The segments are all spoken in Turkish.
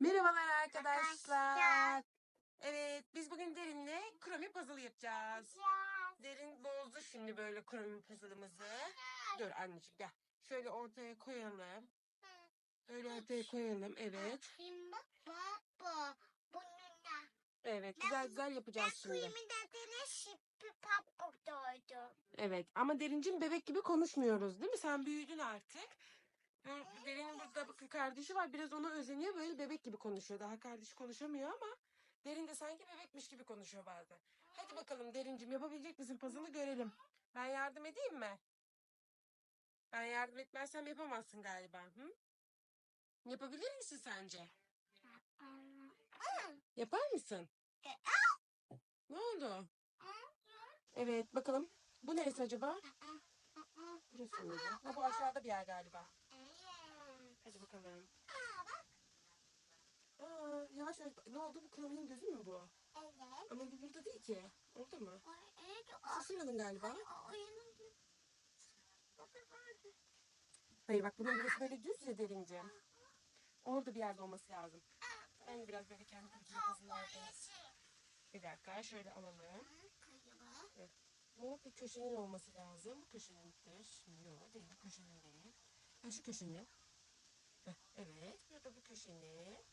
Merhabalar arkadaşlar. Evet, biz bugün Derin'le kromi puzzle yapacağız. Ya. Derin bozdu şimdi böyle kromi puzzle'ımızı. Dur anneciğim gel. Şöyle ortaya koyalım. Böyle ortaya koyalım. Evet. Evet, güzel güzel yapacağız şimdi. Evet, ama Derincim bebek gibi konuşmuyoruz değil mi? Sen büyüdün artık. Derin'in burada bakın kardeşi var. Biraz ona özeniyor. Böyle bebek gibi konuşuyor. Daha kardeşi konuşamıyor ama Derin de sanki bebekmiş gibi konuşuyor bazen. Hadi bakalım Derincim yapabilecek misin puzzle'ı görelim. Ben yardım edeyim mi? Ben yardım etmezsem yapamazsın galiba. Hı? Yapabilir misin sence? Yapar mısın? Ne oldu? Evet bakalım. Bu neresi acaba? Burası mıydı? Ha bu aşağıda bir yer galiba. Hadi bakalım. Aa, yavaş yavaş. Ne oldu? Bu krominin gözü mü bu? Evet. Ama bu burada değil ki. Orada mı? Evet. Şaşırmadın galiba. Oyunun Hayır bak bunun burası böyle düz ya derince. Orada bir yerde olması lazım. Ben biraz böyle kendi hazırlardım. Bir dakika şöyle alalım. Bu bir köşenin olması lazım. Bu köşenindir. Yok değil köşenin değil. Ha şu köşenin. Evet. Burada bu köşenin.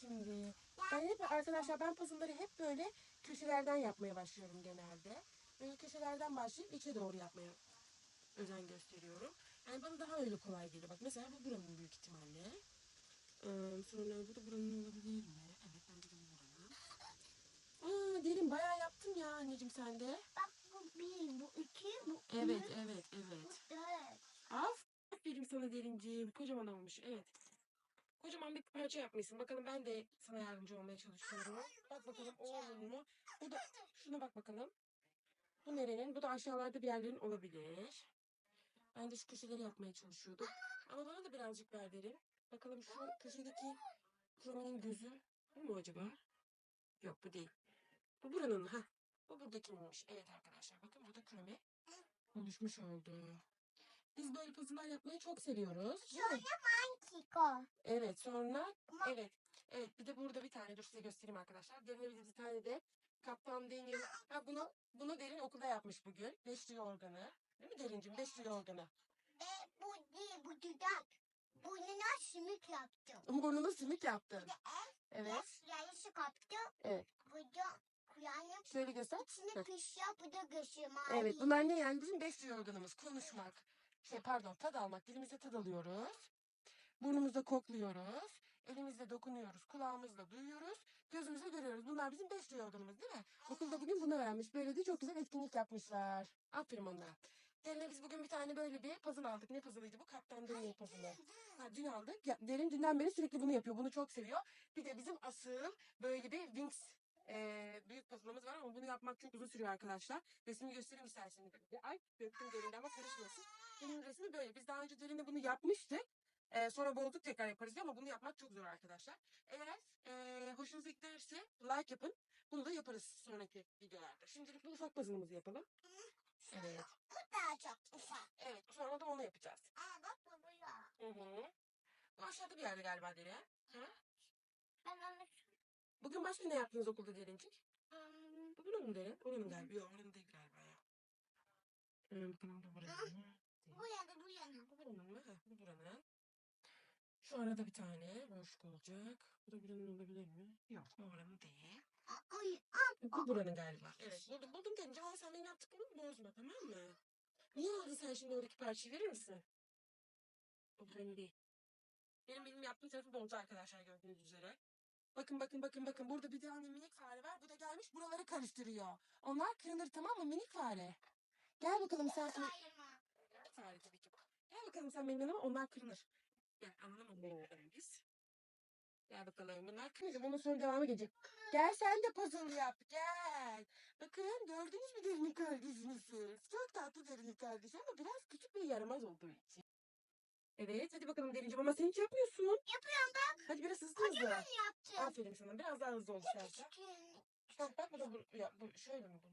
Şimdi ben hep arkadaşlar ben puzzle'ları hep böyle köşelerden yapmaya başlıyorum genelde. Böyle köşelerden başlayıp içe doğru yapmaya özen gösteriyorum. Yani bana daha öyle kolay geliyor. Bak mesela bu buranın büyük ihtimalle. Ee, sonra bu da buranın olabilir mi? Evet bence de bu buranın. Aa derin bayağı yaptın ya anneciğim sen de. Bak bu bir, bu iki, bu Evet üç, evet bu evet. dört. Aferin sana derinciğim. Kocaman olmuş. Evet. Kocaman bir parça yapmışsın. Bakalım ben de sana yardımcı olmaya çalışıyorum. Bak bakalım o olur mu? Bu da şuna bak bakalım. Bu nerenin? Bu da aşağılarda bir yerlerin olabilir. Ben de şu köşeleri yapmaya çalışıyordum. Ama bana da birazcık ver derin. Bakalım şu köşedeki krominin gözü bu mu acaba? Yok bu değil. Bu buranın ha. Bu buradakininmiş. Evet arkadaşlar bakın burada kromi oluşmuş oldu. Biz böyle puzzle'lar yapmayı çok seviyoruz. Değil mi? Kiko. Evet sonra Ama- evet. Evet bir de burada bir tane dur size göstereyim arkadaşlar. Derine bir, tane de Kaptan Daniel. Ha bunu bunu derin okulda yapmış bugün. Beşli organı. Değil mi derincim? Beşli organı. Ve bu değil, bu dudak. Burnuna sümük yaptım. Burnuna simit yaptın. Bir de el, Evet. yaş, yarışı kaptım. Evet. Burada kulağını Şöyle göster. içine Heh. kışıyor, bu da göğsü mavi. Evet bunlar ne yani bizim beşli organımız. Konuşmak. Şey pardon tad almak. Dilimizde tad alıyoruz. Burnumuzda kokluyoruz. Elimizle dokunuyoruz. Kulağımızla duyuyoruz. Gözümüzle görüyoruz. Bunlar bizim beş organımız değil mi? Okulda bugün bunu öğrenmiş. Böyle de çok güzel etkinlik yapmışlar. Aferin onlara. Derine biz bugün bir tane böyle bir puzzle aldık. Ne puzzle'ıydı bu? Kaptan Daniel puzzle'ı. Ha, dün aldık. Ya, Derin dünden beri sürekli bunu yapıyor. Bunu çok seviyor. Bir de bizim asıl böyle bir Wings eee, büyük puzzle'ımız var ama bunu yapmak çok uzun sürüyor arkadaşlar. Resmini göstereyim isterseniz. Ay döktüm derinde ama karışmasın. Benim resmi böyle. Biz daha önce derinde bunu yapmıştık. Ee, sonra bozduk tekrar yaparız diye ama bunu yapmak çok zor arkadaşlar. Eğer ee, hoşunuza giderse like yapın. Bunu da yaparız sonraki videolarda. Şimdilik bu ufak puzzle'ımızı yapalım. Evet. Bu daha çok ufak. Evet. Sonra da onu yapacağız. Aa bak bu burada. Hı hı. Bu aşağıda bir yerde galiba Deri. Hı? Ben onu... Bugün başka ne yaptınız okulda Derincik? Bu buranın Derin. Oranın galiba. Yok oranın değil galiba ya. Ee, bakalım bu buranın mı? bu yana bu yana. Bu buranın mı? Bu buranın. Şu arada bir tane boşluk olacak. Bu da buranın olabilir mi? Yok bu buranın değil. Aa, Oy, Bu buranın galiba. Evet buldum buldum gelince ama sen benim yaptıklarımı bozma tamam mı? Niye aldın sen şimdi oradaki parçayı verir misin? Bu buranın değil. Benim benim yaptığım tarafı bozdu arkadaşlar gördüğünüz üzere. Bakın bakın bakın bakın burada bir tane minik fare var. Bu da gelmiş buraları karıştırıyor. Onlar kırılır tamam mı minik fare? Gel bakalım sen şimdi. ayırma. Fare tabii ki. Gel bakalım sen benim yanıma onlar kırılır. Gel onları oradan biz. Gel bakalım bunlar kırılır. Bundan sonra devamı gelecek. Gel sen de puzzle yap gel. Bakın gördünüz mü derinin kardeşini siz? Çok tatlı derinin kardeşi ama biraz küçük bir yaramaz olduğu için. Evet hadi bakalım derincim ama sen hiç yapmıyorsun. Yapıyorum ben. Hadi biraz hızlı hızlı. Yaptım. Aferin sana biraz daha hızlı ol. Küçük. Bak bak bu da bu, ya, bu şöyle mi bunu?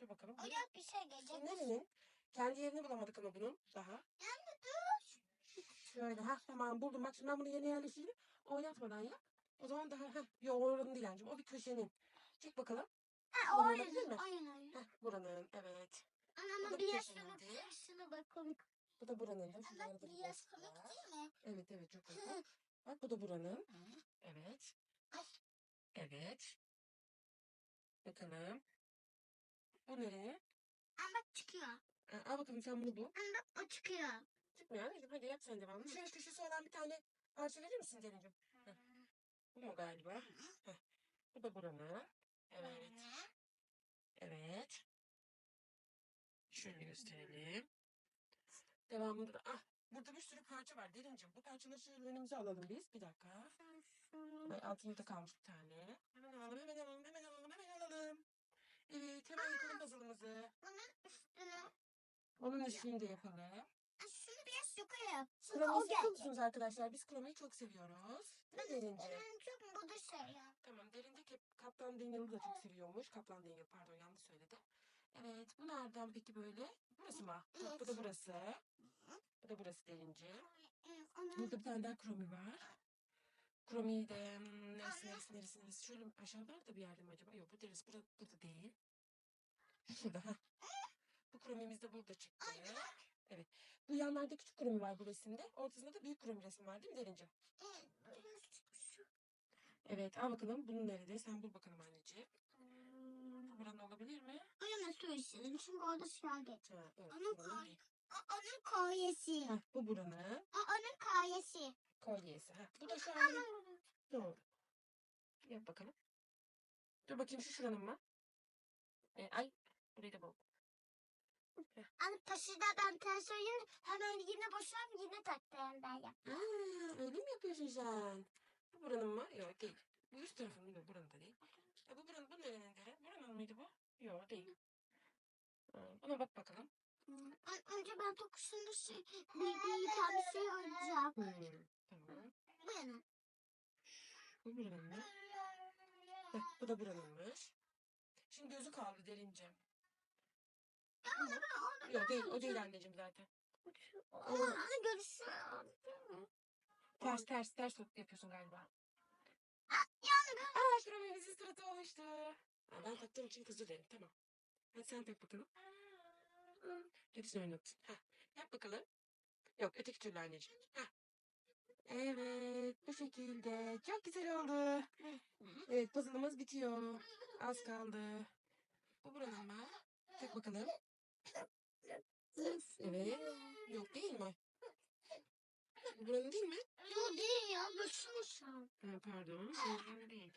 Dur bakalım. Bu, Oraya bir şey gelecek. nerenin? Kendi yerini bulamadık ama bunun daha. Şöyle ha tamam buldum. Bak şimdi ben bunu yerine yerleştirdim. Oynatmadan yap. O zaman daha heh, yo oranın değil anneciğim. O bir köşenin. Çek bakalım. Ha, Buranın oyun, olabilir mi? oyun, oyun. Heh, buranın evet. Bu Anamın bir bir yaşına köşeğinde. şuna bak komik. Bu da buranın. da. Ama Şunlarda bir bir yaş boşluk komik değil mi? Evet evet çok uygun. Bak bu da buranın. Evet. Ay. Evet. Bakalım. Bu nereye? Ama bak çıkıyor. Aa, al bakalım sen bunu bul. Bak o çıkıyor. Çıkmıyor anneciğim. Hadi yap sen devamını. Şöyle köşesi olan bir tane parça verir misin Derincim? Bu mu galiba? Heh. Bu da buranın. Evet. Evet. Şöyle gösterelim. Devamında da ah burada bir sürü parça var Derincim. Bu parçaları şöyle önümüze alalım biz. Bir dakika. Ay, altında kalmış bir tane. Hemen alalım, hemen alalım, hemen alalım, hemen alalım. Evet, hemen yapalım puzzle'ımızı. Bunun üstüne. Onun üstünü de yapalım. Şunu biraz yukarı. Kromayı o seviyor musunuz arkadaşlar? Biz kromayı çok seviyoruz. Mi Derince? Benim çok bu da şey ya. Tamam, Derinde Kap- Kaplan Daniel'ı da çok seviyormuş. Kaplan Daniel, pardon yanlış söyledim. Evet, bu nereden peki böyle? Burası mı? Bak, bu da Evet. burası. Bu da burası Derince. Evet, Burada bir tane daha kromi var. Kromiyi de hmm, neresi neresi neresi neresi şöyle aşağılarda bir yerde mi acaba? Yok bu neresi burada, burada değil. Şurada. Bu kromimiz de burada çıktı. Evet. Bu yanlarda küçük kromi var bu resimde. Ortasında da büyük kromi resim var değil mi Derincim? Evet. Evet al bakalım bunun nerede? Sen bul bakalım anneciğim. Bu buranın olabilir mi? Oyuna su içelim çünkü orada şarget. Ha, evet. Onun buranın kay- değil. O- Onun kolyesi. Ha, bu buranın O onun kolyesi. kolyesi. Ha, bu da şu an Doğru. Yap bakalım. Dur bakayım şu şuranın mı? E, ay burayı da bul. Hani taşı da ben ters söyleyeyim hemen yine boşver yine taktı ben yap. Aa, öyle mi yapıyorsun sen? Bu buranın mı? Yok değil. Bu üst tarafın değil mi? Buranın da değil. E, bu buranın, bu nerenin deri? Buranın mıydı bu? Yok değil. Ha, buna bak bakalım. Hmm, ön- Önce ben tokuşunda şey, bir tane bir şey alacağım. Hmm, tamam. Bu yana. Bu buranın mı? Heh, bu da buranınmış. Şimdi gözü kaldı derince. Yok değil, o değil anneciğim zaten. Hani görüşürüz. Ters ters ters yapıyorsun galiba. Yani Aa kremimizin suratı oluştu. Aa, ben taktığım için kızı derim. Tamam. Hadi sen tak bakalım. Hepsini oynat. Heh, yap bakalım. Yok öteki türlü anneciğim. Heh. Evet bu şekilde. Çok güzel oldu. Evet puzzle'ımız bitiyor. Az kaldı. Bu buranın mı? Tak bakalım. Evet. Yok değil mi? Bu buranın değil mi? Bu değil ya şan. Ha, pardon. Buranın değil.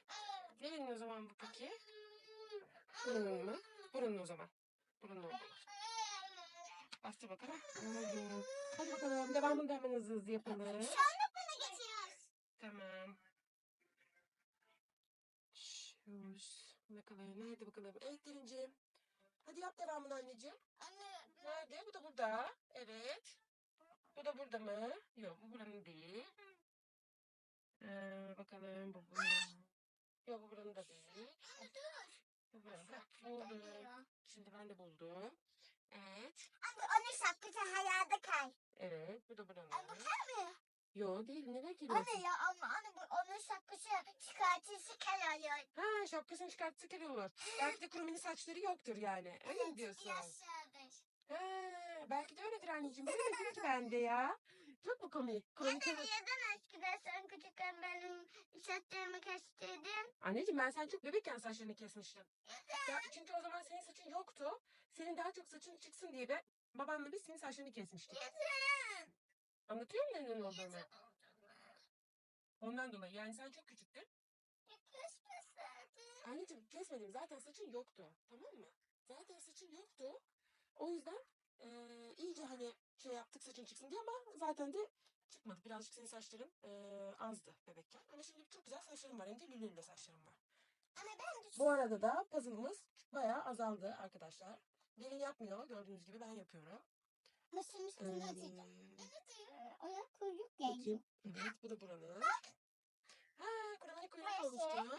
Nerenin o zaman bu peki? Buranın mı? Buranın o zaman. Buranın oldu. Bastır bakalım. Hadi bakalım. Devamını da hemen hızlı hızlı yapalım. Bana geçiyoruz. Tamam. Şuş. Ne kadar? Nerede bakalım? Evet Derinciğim. Hadi yap devamını anneciğim. Anne Nerede? Bu da burada. Evet. Bu da burada mı? Yok bu buranın değil. Ee, bakalım bu buranın. Yok bu buranın da değil. Bu buranın. Heh, buldum. Şimdi ben de buldum. Evet. Anne onun şapkası hayalde kay. Evet. Bu da buranın. Anne bu kay mı? Yok değil. Nereye geliyorsun? Anne ya ama anne bu onun şapkası çıkartısı kay oluyor. Ha şapkasını çıkartsa kere olur. Belki de kuruminin saçları yoktur yani. Öyle mi diyorsun? Yaşardır. Ha, belki de öyledir anneciğim. Bilemedim ki ben de ya. Çok mu komik? Komik Anne evet. neden eskiden sen küçükken benim saçlarımı kestirdin? Anneciğim ben sen çok bebekken saçlarını kesmiştim. Ya, çünkü o zaman senin saçın yoktu. Senin daha çok saçın çıksın diye ben babanla biz senin saçlarını kesmiştik. Neden? Anlatıyor muyum neden olduğunu? Ondan dolayı yani sen çok küçüktün. Kesmeseydin. Anneciğim kesmedim zaten saçın yoktu. Tamam mı? Zaten saçın yoktu. O yüzden eee, iyice hani şey yaptık saçın çıksın diye ama zaten de çıkmadı. Birazcık senin saçların eee, azdı bebekken. Ama şimdi çok güzel saçların var. Hem de lülülü saçların var. Anne ben Bu arada da puzzle'ımız bayağı azaldı arkadaşlar. Gelin yapmıyor. Gördüğünüz gibi ben yapıyorum. masanın Ee, üstüne atacağım. Ayak kuyruk geldi. bakayım. Evet bu da buranın. Ha kuramani kuyruk Burası. oluştu.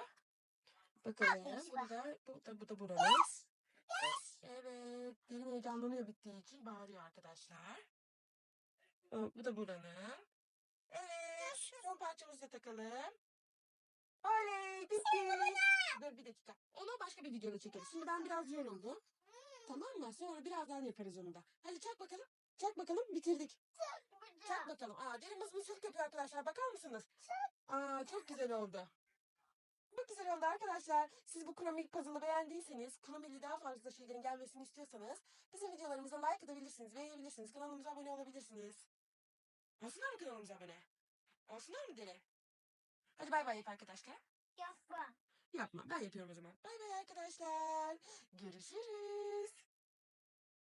Bakalım. Bu da, bu da, bu da buranın. Evet. Derin heyecanlanıyor bittiği için bağırıyor arkadaşlar. Bu da buranın. Evet. son parçamızı da takalım. Oley bitti. Dur bir dakika. Onu başka bir videoda çekeriz. Şimdi ben biraz yoruldum. Tamam mı? Sonra birazdan yaparız onu da. Hadi çak bakalım. Çak bakalım. Bitirdik. Çak bakalım. Aa derimiz mısırlık yapıyor arkadaşlar. Bakar mısınız? Aa çok güzel oldu. Çok güzel oldu arkadaşlar. Siz bu kromik puzzle'ı beğendiyseniz, kromili daha fazla şeylerin gelmesini istiyorsanız bizim videolarımıza like atabilirsiniz, beğenebilirsiniz, kanalımıza abone olabilirsiniz. Olsunlar mı kanalımıza abone? Olsunlar mı Dere? Hadi bay bay yap arkadaşlar. Yapma. Yapma ben yapıyorum o zaman. Bay bay arkadaşlar. Görüşürüz.